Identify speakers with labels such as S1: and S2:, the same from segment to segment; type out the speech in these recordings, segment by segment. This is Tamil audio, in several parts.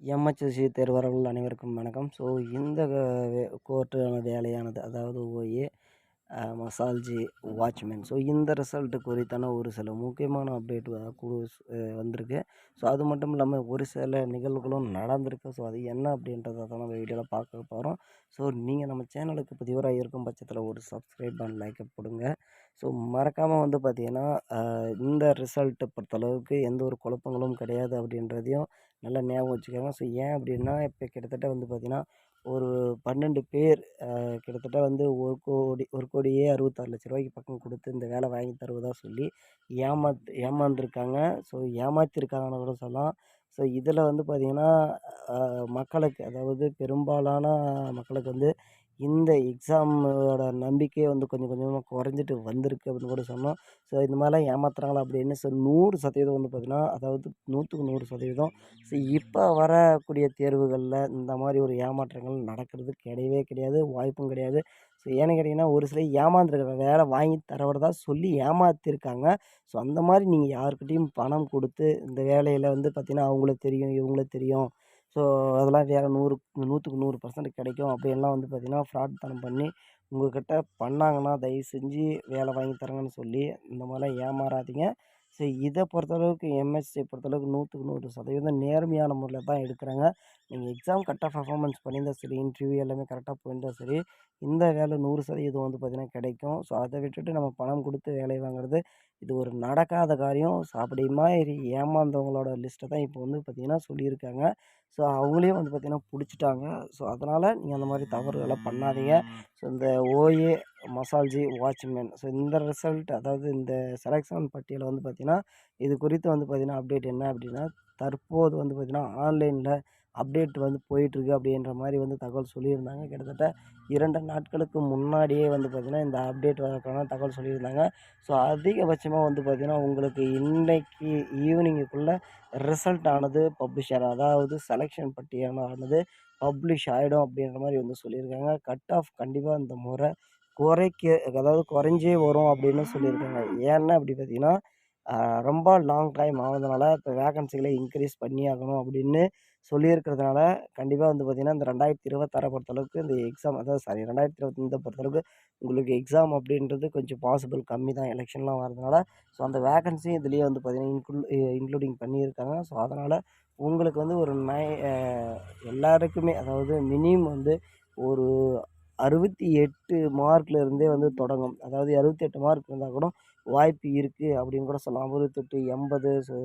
S1: எம்ஹெச்சி தேர்வர்கள் அனைவருக்கும் வணக்கம். ஸோ இந்த கோர்ட்டான வேலையானது அதாவது ஓஏ மசால்ஜி வாட்ச்மேன் ஸோ இந்த ரிசல்ட்டு குறித்தான ஒரு சில முக்கியமான அப்டேட் குழு வந்திருக்கு. ஸோ அது மட்டும் இல்லாமல் ஒரு சில நிகழ்வுகளும் நடந்திருக்கு. ஸோ அது என்ன அப்படின்றத தான் நம்ம வீடியோவில் பார்க்க போகிறோம் ஸோ நீங்கள் நம்ம சேனலுக்கு புதியவராக இருக்கும் பட்சத்தில் ஒரு சப்ஸ்கிரைப் அண்ட் லைக்கை போடுங்க. ஸோ மறக்காமல் வந்து பார்த்திங்கன்னா இந்த ரிசல்ட்டை பொறுத்தளவுக்கு எந்த ஒரு குழப்பங்களும் கிடையாது அப்படின்றதையும் நல்லா ஞாபகம் வச்சுக்கோங்க. ஸோ ஏன் அப்படின்னா இப்போ கிட்டத்தட்ட வந்து பார்த்திங்கன்னா ஒரு பன்னெண்டு பேர் கிட்டத்தட்ட வந்து ஒரு கோடி ஒரு கோடியே அறுபத்தாறு லட்ச ரூபாய்க்கு பக்கம் கொடுத்து இந்த வேலை வாங்கி தருவதாக சொல்லி ஏமாத் ஏமாந்துருக்காங்க. ஸோ ஏமாத்திருக்காங்கன்னு கூட சொல்லலாம். ஸோ இதில் வந்து பார்த்திங்கன்னா மக்களுக்கு அதாவது பெரும்பாலான மக்களுக்கு வந்து இந்த எக்ஸாமோட நம்பிக்கையே வந்து கொஞ்சம் கொஞ்சமாக குறைஞ்சிட்டு வந்திருக்கு அப்படின்னு கூட சொன்னோம். ஸோ இந்த மாதிரிலாம் ஏமாத்துறாங்களா அப்படின்னு ஸோ நூறு சதவீதம் வந்து பார்த்திங்கன்னா அதாவது நூற்றுக்கு நூறு சதவீதம். ஸோ இப்போ வரக்கூடிய தேர்வுகளில் இந்த மாதிரி ஒரு ஏமாற்றங்கள் நடக்கிறது கிடையவே கிடையாது வாய்ப்பும் கிடையாது. ஸோ ஏன்னு கேட்டிங்கன்னா ஒரு சிலர் ஏமாந்துருக்காங்க வேலை வாங்கி தரவறதா சொல்லி ஏமாற்றிருக்காங்க ஸோ அந்த மாதிரி நீங்கள் யாருக்கிட்டேயும் பணம் கொடுத்து இந்த வேலையில் வந்து பார்த்திங்கன்னா அவங்களுக்கு தெரியும் இவங்களுக்கு தெரியும். ஸோ அதெல்லாம் வேறு நூறு நூற்றுக்கு நூறு பர்சன்ட் கிடைக்கும். அப்படின்லாம் வந்து பார்த்திங்கன்னா ஃப்ராட் தனம் பண்ணி உங்கள்கிட்ட பண்ணாங்கன்னா தயவு செஞ்சு வேலை வாங்கி தரேங்கன்னு சொல்லி இந்த மாதிரிலாம் ஏமாறாதீங்க. ஸோ இதை பொறுத்தளவுக்கு எம்எஸ்சி பொறுத்தளவுக்கு நூற்றுக்கு நூறு சதவீதம் நேர்மையான முறையில் தான் எடுக்கிறாங்க. நீங்கள் எக்ஸாம் கரெக்டாக பர்ஃபார்மன்ஸ் பண்ணியிருந்தா சரி இன்டர்வியூ எல்லாமே கரெக்டாக போயிருந்தால் சரி இந்த வேலை நூறு சதவீதம் வந்து பார்த்திங்கன்னா கிடைக்கும். ஸோ அதை விட்டுட்டு நம்ம பணம் கொடுத்து வேலை வாங்குறது இது ஒரு நடக்காத காரியம். ஸோ அப்படி மாதிரி ஏமாந்தவங்களோட லிஸ்ட்டை தான் இப்போ வந்து பார்த்திங்கன்னா சொல்லியிருக்காங்க. ஸோ அவங்களையும் வந்து பார்த்திங்கன்னா பிடிச்சிட்டாங்க. ஸோ அதனால் நீங்கள் அந்த மாதிரி தவறுகளை பண்ணாதீங்க. ஸோ இந்த ஓஏ மசால்ஜி வாட்ச்மேன். ஸோ இந்த ரிசல்ட் அதாவது இந்த செலெக்ஷன் பட்டியலை வந்து பார்த்திங்கன்னா இது குறித்து வந்து பார்த்திங்கன்னா அப்டேட் என்ன அப்படின்னா தற்போது வந்து பார்த்திங்கன்னா ஆன்லைனில் அப்டேட் வந்து போயிட்டுருக்கு அப்படின்ற மாதிரி வந்து தகவல் சொல்லியிருந்தாங்க. கிட்டத்தட்ட இரண்டு நாட்களுக்கு முன்னாடியே வந்து பார்த்திங்கன்னா இந்த அப்டேட் வரக்கான தகவல் சொல்லியிருந்தாங்க. ஸோ அதிகபட்சமாக வந்து பார்த்திங்கன்னா உங்களுக்கு இன்றைக்கு ஈவினிங்குக்குள்ளே ரிசல்ட் ஆனது பப்ளிஷர் அதாவது செலெக்ஷன் பட்டியலானது பப்ளிஷ் ஆகிடும் அப்படின்ற மாதிரி வந்து சொல்லியிருக்காங்க. கட் ஆஃப் கண்டிப்பாக இந்த முறை குறைக்க அதாவது குறைஞ்சே வரும் அப்படின்னு சொல்லியிருக்காங்க. ஏன்னா அப்படி பார்த்தீங்கன்னா ரொம்ப லாங் டைம் ஆனதுனால இப்போ வேகன்சிகளை இன்க்ரீஸ் பண்ணி ஆகணும் அப்படின்னு சொல்லியிருக்கிறதுனால கண்டிப்பாக வந்து பார்த்திங்கன்னா இந்த ரெண்டாயிரத்தி இருபத்தாறை பொறுத்தளவுக்கு இந்த எக்ஸாம் அதாவது சாரி ரெண்டாயிரத்தி இருபத்தஞ்சை பொறுத்தளவுக்கு உங்களுக்கு எக்ஸாம் அப்படின்றது கொஞ்சம் பாசிபிள் கம்மி தான். எலெக்ஷன்லாம் வரதுனால ஸோ அந்த வேகன்சியும் இதுலேயே வந்து பார்த்திங்கன்னா இன்க்ளூ இன்க்ளூடிங் பண்ணியிருக்காங்க. ஸோ அதனால் உங்களுக்கு வந்து ஒரு நை எல்லாருக்குமே அதாவது மினிமம் வந்து ஒரு அறுபத்தி எட்டு மார்க்லேருந்தே வந்து தொடங்கும். அதாவது அறுபத்தி எட்டு மார்க் இருந்தால் கூட வாய்ப்பு இருக்குது அப்படின்னு கூட சொல்லலாம். அறுபத்தெட்டு எண்பது ஸோ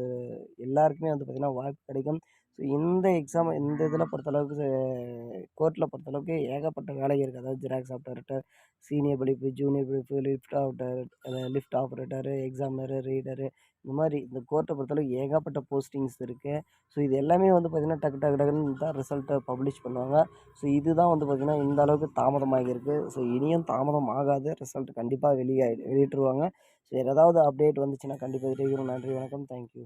S1: எல்லாருக்குமே வந்து பார்த்திங்கன்னா வாய்ப்பு கிடைக்கும். ஸோ இந்த எக்ஸாம் இந்த இதில் பொறுத்தளவுக்கு கோர்ட்டில் பொறுத்தளவுக்கு ஏகப்பட்ட வேலை இருக்குது அதாவது ஜெராக்ஸ் ஆப்ரேட்டர் சீனியர் படிப்பு ஜூனியர் படிப்பு lift operator lift operator examiner reader இந்த மாதிரி இந்த கோர்ட்டை பொறுத்தளவுக்கு ஏகப்பட்ட போஸ்டிங்ஸ் இருக்குது ஸோ இது எல்லாமே வந்து பார்த்திங்கன்னா டக்கு டக்கு டக்குன்னு தான் ரிசல்ட்டை பப்ளிஷ் பண்ணுவாங்க. ஸோ இதுதான் வந்து பார்த்திங்கன்னா இந்த அளவுக்கு தாமதமாகியிருக்கு ஸோ இனியும் தாமதம் ஆகாது. ரிசல்ட் கண்டிப்பாக வெளியே வெளியிட்டுருவாங்க. ஸோ ஏதாவது அப்டேட் வந்துச்சுன்னா கண்டிப்பாக தெரிவிக்கிறோம் நன்றி வணக்கம். தேங்க்யூ